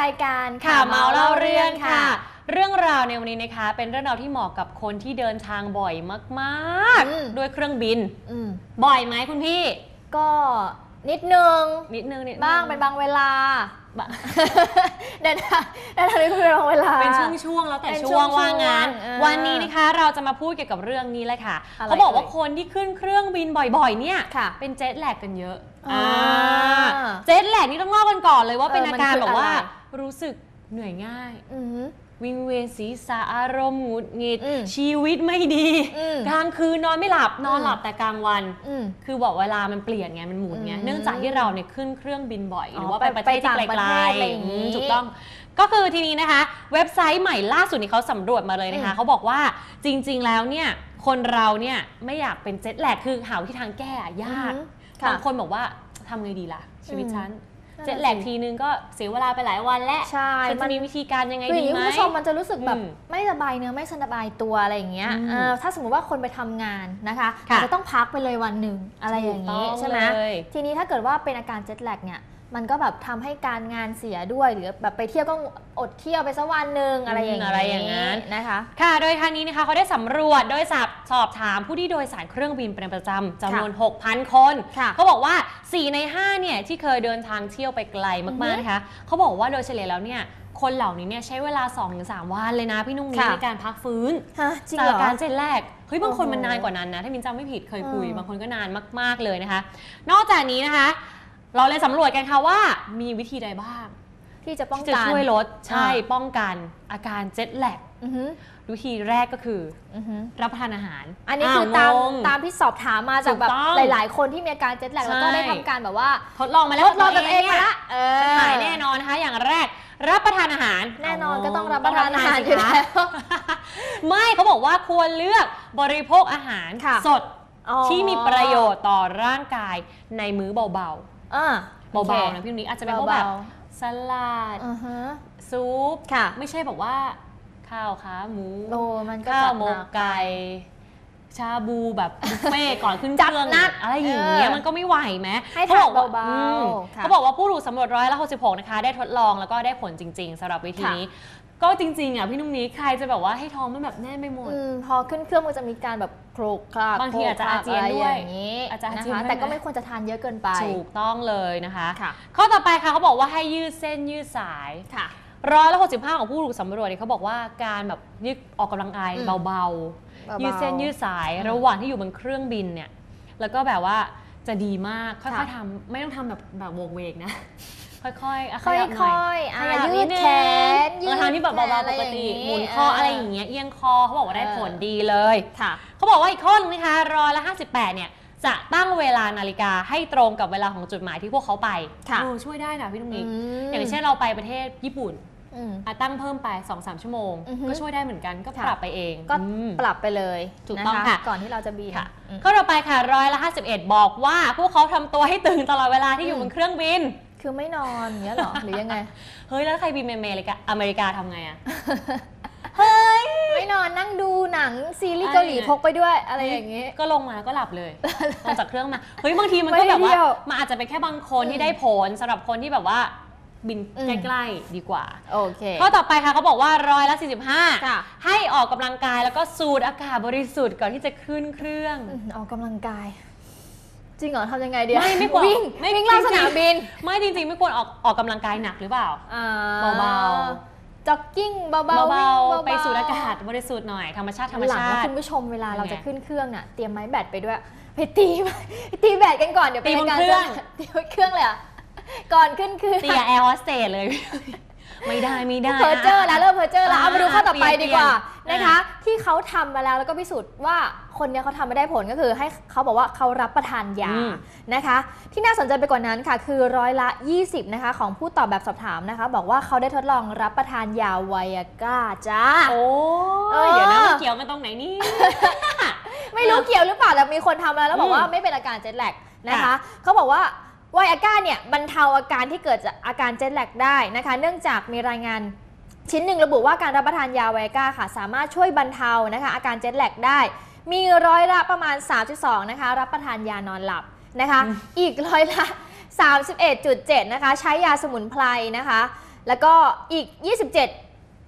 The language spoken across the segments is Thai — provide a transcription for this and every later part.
รายการค่ะเมาเล่าเรื่องค่ะค่ะ เรื่องราวในวันนี้นะคะ เป็นเรื่องราวที่เหมาะกับคนที่เดินทางบ่อยมาก อืม ๆ ด้วยเครื่องบิน อืมบ่อยไหมคุณพี่ ก็ นิดนึง นิดนึงนิดนึบ้างเป็นบางเวลาบะเดินทางเดินทางนี้เป็นบางเวลา เป็นช่วงๆแล้วแต่เป็นช่วงช่วงๆว่างงาน เออวันนี้นะคะเราจะมาพูดเกี่ยวกับเรื่องนี้เลยค่ะอะไรเขาบอกว่าเอ่ยคนที่ขึ้นเครื่องบินบ่อยๆ เนี่ยค่ะเป็นเจ็ตแลกกันเยอะอ่าเจ็ตแลกนี่ต้องเล่ากันก่อนเลยว่าเออเป็นอาการมันคือแบบว่า อะไร รู้สึกเหนื่อยง่าย อืม วิงเวียนศีรษะอารมณ์หงุดหงิด อืมชีวิตไม่ดี อืมกลางคืนนอนไม่หลับนอนอืม หลับแต่กลางวัน อืม คือบอกเวลามันเปลี่ยนไงมันหมุนไงอืมเนื่องจากที่เราเนี่ยขึ้นเครื่องบินบ่อยหอ๋อรือว่าไปประเทศไปที่ต่างไกประลเทศอะไรอย่างๆงี้อืมถูกต้องก็คือทีนี้นะคะ เว็บไซต์ใหม่ล่าสุดนี้เขาสำรวจมาเลยนะคะอืม เขาบอกว่าจริง ๆ แล้วเนี่ยคนเราเนี่ยไม่อยากเป็นเจ็ตแลกคือหาวิธีทางแก้อะยาก อืมค่ะบางคนบอกว่าทำไงดีล่ะ ชีวิตอืม ฉันนั่นน่ะ เจ็ตแลกสิทีนึงก็เสียเวลาไปหลายวันและใช่ฉันมัจะนมีวิธีการยังไงคืออดีย่างนี้ไหมคุณผู้ชมมันจะรู้สึกแบบอืมไม่สบายเนื้อไม่สบายตัวอะไรอย่างเงี้ยอืมเออถ้าสมมติว่าคนไปทำงานนะคะค่ะอาจจะต้องพักไปเลยวันหนึ่งอะไรอย่างนี้ถูกต้องใช่ไหมเลยทีนี้ถ้าเกิดว่าเป็นอาการเจ็ตแลกเนี่ย มันก็แบบทำให้การงานเสียด้วยหรือแบบไปเที่ยวก็อดเที่ยวไปสักวันหนึ่งอะไรอย่างอะไรอย่างนั้นนะคะค่ะ โดยทางนี้นะคะเขาได้สำรวจโดยสับสอบถามผู้ที่โดยสารเครื่องบินเป็นประจำจำนวน 6,000 คนค่ะเขาบอกว่า 4 ใน 5 เนี่ยที่เคยเดินทางเที่ยวไปไกลอือมาฮึกๆนะคะเขาบอกว่าโดยเฉลี่ยแล้วเนี่ยคนเหล่านี้เนี่ยใช้เวลา 2-3 วันเลยนะพี่นุ่งนี้ค่ะในการพักฟื้นฮะจริงจากเหรอการเจ็ตแรกเฮ้ยบางคนโอ้โหมันนานกว่านั้นนะถ้ามินจำไม่ผิดเคยคุยอืมบางคนก็นานมาก ๆเลยนะคะ นอกจากนี้นะคะ เราเลยสำรวจกันค่ะว่ามีวิธีใดบ้าง ที่จะป้องที่จะกัน ช่วยลดใช่อ่า ป้องกันอาการเจ็ตแลกอือหือวิธีแรกก็คือ อือหือรับประทานอาหารอันนี้คือตามวงงตามที่สอบถามมาจากแบบถูกต้องหลาย ๆ คนที่มีอาการเจ็ตแลกแล้วก็ใช่ ได้ทำการแบบว่าทดลองมาแล้วทดลองกับตัวเองมาละเออ หายแน่นอนนะคะ อย่างแรกรับประทานอาหารแน่นอนก็ต้องรับประทานอาหารสิอยู่คะแล้ว ไม่เขาบอกว่าควรเลือกบริโภคอาหารค่ะ สด ที่มีประโยชน์ต่อร่างกายในมื้อเบา อ่าๆเบาๆนะพี่นุ้ยอาจจะเป็นพวกแบบสลัดอือฮะซุปค่ะไม่ใช่แบบว่า ข้าวขาหมูโลมันก็ข้าจัวดหมหกนักไก่ ชาบูแบบบุฟเฟ่ต์ก่อนขึ้นจัดเครื่องหนักอะไรอย่างเงี้ยเออมันก็ไม่ไหวไหมให้เขาบอกว่าทานเบาๆอืมค่ะเขาบอกว่าผู้ถูกสำรวจร้อยละ66นะคะได้ทดลองแล้วก็ได้ผลจริง ๆสำหรับวิธีค่ะนี้ก็จริงๆอะพี่นุ่มนี้ใครจะแบบว่าให้ท้องมันแบบแน่นไม่หมดอืมพอขึ้นเครื่องมันจะมีการแบบโครกคลากบางทีอาจจะโครกคลกอาเจียนด้วยะไรอย่างนี้อาจจะอานะเจียนคะด้วยแต่ก็นะไม่ควรจะทานเยอะเกินไปถูกต้องเลยนะคะค่ะข้อต่อไปค่ะเขาบอกว่าให้ยืดเส้นยืดสายค่ะ ร้อยละ65ของผู้ถูกสำรวจเนี่ยเขาบอกว่าการแบบยืดออกกำลังกายอืมเบาเบาๆๆยืดเส้นยืดสายอืมระหว่างที่อยู่บนเครื่องบินเนี่ย แล้วก็แบบว่าจะดีมาก ค่ค่ะอยๆทำไม่ต้องทำแบบแบบโวกเวกนะ ค่อยๆอะค่ขยับหน่อยอยๆอะขยับยืนิดนึงแขนยืเอดอทางที่แบบเบาแขๆปกติะไรย่างหมุนคออะไรอย่างเงี้ยเอียงคอเขาบอกว่าได้เออผลดีเลย ค่ะ เขาบอกว่าอีกข้อนึงนะคะร้อยละ 58 เนี่ย จะตั้งเวลานาฬิกาให้ตรงกับเวลาของจุดหมายที่พวกเขาไปค่ะ เออช่วยได้นะพี่ตุ้มนิกมอย่างเช่นเราไปประเทศญี่ปุ่น อืมอะตั้งเพิ่มไป 2-3 ชั่วโมงอือฮึก็ช่วยได้เหมือนกันก็ค่ะปรับไปเอง ก็อืมปรับไปเลยถูกต้องนค่ะก่อนที่เราจะบินค่ะอืมข้อต่อไปค่ะร้อยละ51 บอกว่าพวกเขาทำตัวให้ตึงตลอดเวลาที่อยู่อืบมนเครื่องบิน คือไม่นอนอย่างเงี้ยเหรอหรือยังไง เฮ้ย แล้วใครบินอเมริกาอเมริกาทำไงอะไม่นอนนั่งดูหนังซีรีส์อะไรเกาหลีเนี่ยพกไปด้วยอะไรอย่างงี้ก็ลงมาก็หลับเลยลงจากเครื่องมาเฮ้ยบางทีมันไม่ก็แบบว่าเที่ยวมันอาจจะเป็นแค่บางคนอืมที่ได้ผลสำหรับคนที่แบบว่า บินอืม ใกล้ๆดีกว่า โอเค ข้อต่อไปค่ะเขาบอกว่าร้อยละ ค่ะ 45 ให้ออกกำลังกายแล้วก็สูดอากาศบริสุทธิ์ก่อนที่จะขึ้นเครื่อง อืมออกกำลังกาย จริงเหรอทำยังไงดีไม่ไม่ควรวิ่งไม่วิ่งรอบจริสงๆ นามบินไม่จริงๆ ไม่ควรออกออกกำลังกายหนักหรือเปล่า อ่เบา จ็อกกิ้งเบาๆวิ่งเบาๆๆไปสูดอากาศบริสุทธิ์หน่อยธรรมชาติธรรมหลังชานะติ คุณผู้ชมเวลาเรายังไงจะขึ้นเครื่องน่ะเตรียมไม้แบตไปด้วยไปตีไปตีแบตกันก่อนเดี๋ยวตีบนป็าเครื่อง ตีบนเครื่องเลยอะ ก่อนขึ้นเครื่องเตียแอร์โฮสเตสเลย ไม่ได้ไม่ได้เพอร์เจอร์แล้วเริ่มเพอร์เจอร์แล้วเอามาดูข้อต่อไปเปลี่ยนดีกว่าเปลี่ยนนะคะ ที่เขาทำมาแล้วแล้วก็พิสูจน์ว่าคนเนี้ยเขาทำไม่ได้ผลก็คือ ให้เขาบอกว่าเขารับประทานยาอืมนะคะ ที่น่าสนใจไปกว่านั้นค่ะ คือร้อยละ 20 นะคะ ของผู้ตอบแบบสอบถามนะคะ บอกว่าเขาได้ทดลองรับประทานยาไวอาก้าจ้าโอ้เออยเดี๋ยวนะมันเกี่ยวกันตรงไหนนี่ไม่รู้เกี่ยวหรือเปล่าแต่มีคนทำมาแล้วแล้วบอกว่าอืมไม่เป็นอาการเจ็ตแลกนะคะค่ะเขาบอกว่า ไวอาก้าเนี่ยบรรเทาอาการที่เกิดจากอาการเจ็ตแลกได้นะคะ เนื่องจากมีรายงานชิ้นหนึ่งระบุว่าการรับประทานยาไวอาก้าค่ะ สามารถช่วยบรรเทานะคะอาการเจ็ตแลกได้ มีร้อยละประมาณ 3.2 นะคะ รับประทานยานอนหลับนะคะ อีกร้อยละ 31.7 นะคะ ใช้ยาสมุนไพรนะคะ แล้วก็อีก 27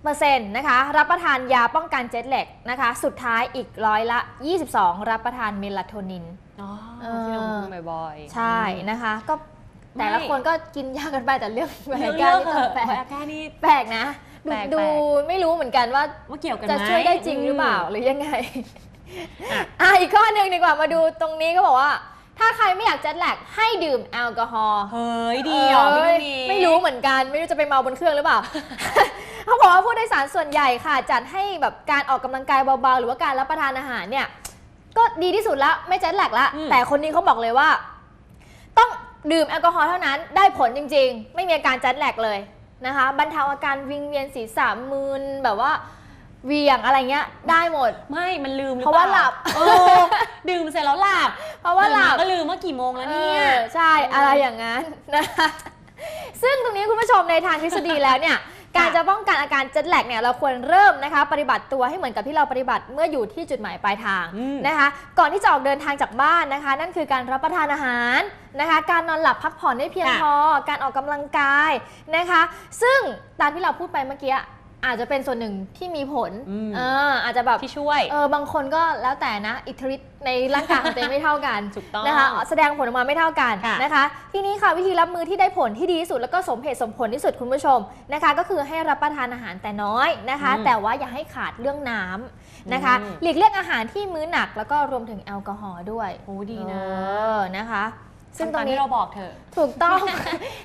เปอร์เซ็นต์นะคะรับประทานยาป้องกันเจ็ตแลกนะคะ สุดท้ายอีกร้อยละ 22 รับประทานเมลาโทนินอ๋อ เออ ที่เราพูดบ่อยๆ ใช่นะคะ ก็แต่ละไม่คนก็กินยากันไปแต่เรื่องไวเรื่อาองก้าเรื่องนี่เถก็อะแปลไวอากก้านี่ แปลกนะดูแปลกดูแปลกไม่รู้เหมือนกันว่าว่าเกี่ยวกันจะไหมช่วยได้จริงหรือเปล่าหรือยังไง อะ อะอีกข้อหนึ่งดีกว่ามาดูตรงนี้ก็บอกว่า ถ้าใครไม่อยากเจ็ตแลกให้ดื่มแอลกอฮอล์ เฮ้ยดีเหรอพี่เอ้ยลูกนี้ไม่รู้เหมือนกันไม่รู้จะไปเมาบนเครื่องหรือเปล่า เขาบอกว่าผู้โดยสารส่วนใหญ่ค่ะ จัดให้แบบการออกกำลังกายเบาๆ หรือว่าการรับประทานอาหารเนี่ย ก็ดีที่สุดละไม่เจ็ตแลกละอืม แต่คนนี้เขาบอกเลยว่า ต้องดื่มแอลกอฮอล์เท่านั้นได้ผลจริง ๆ ไม่มีอาการเจ็ตแลกเลยนะคะบรรเทาอาการวิงเวียนศีรษะมึนแบบว่าเหวียงอะไรเงี้ยได้หมด ไม่มันลืมหรือเพราะว่าหลับ เออดื่มเสร็จแล้วหลับเพราะว่าหลับ ตื่นมก็ลืมว่ากี่โมงแล้วเนี่ย ออใช่อะไรอย่างนั้นนะคะซึ่งตรงนี้คุณผู้ชมในทางทฤษฎีแล้วเนี่ย การจะป้องกันอาการเจ็ตแลกเนี่ยเราควรเริ่มนะคะปฏิบัติตัวให้เหมือนกับที่เราปฏิบัติเมื่ออยู่ที่จุดหมายปลายทางอืมนะคะ ก่อนที่จะออกเดินทางจากบ้านนะคะ นั่นคือการรับประทานอาหารนะคะ การนอนหลับพักผ่อนให้เพียงค่ะพอ การออกกำลังกายนะคะ ซึ่งตามที่เราพูดไปเมื่อกี้ อาจจะเป็นส่วนหนึ่งที่มีผลอืมเอออาจจะแบบที่ช่วยเออบางคนก็แล้วแต่นะอิทธิฤทธิ์ในร่างกายของตัวเองไม่เท่ากันถูกต้องนะคะแสดงผลออกมาไม่เท่ากันค่ะนะคะ ทีนี้ค่ะวิธีรับมือที่ได้ผลที่ดีที่สุดแล้วก็สมเหตุสมผลที่สุดคุณผู้ชมนะคะ ก็คือให้รับประทานอาหารแต่น้อยนะคะอืมแต่ว่าอย่าให้ขาดเรื่องน้ำนะคะอืมหลีกเลี่ยงอาหารที่มื้อหนักแล้วก็รวมถึงแอลกอฮอล์ด้วยโอ้ดีนะเออนะคะ ซึ่งซึ่งตตรอนงที่นี้เราบอกเธอะถูกต้อง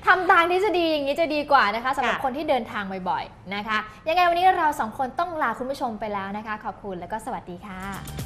ทำตามทฤษฎีอย่างนี้จะดีกว่านะคะสำหรับค่ะคนที่เดินทางบ่อยๆนะคะ ยังไงวันนี้เราสองคนต้องลาคุณผู้ชมไปแล้วนะคะ ขอบคุณแล้วก็สวัสดีค่ะ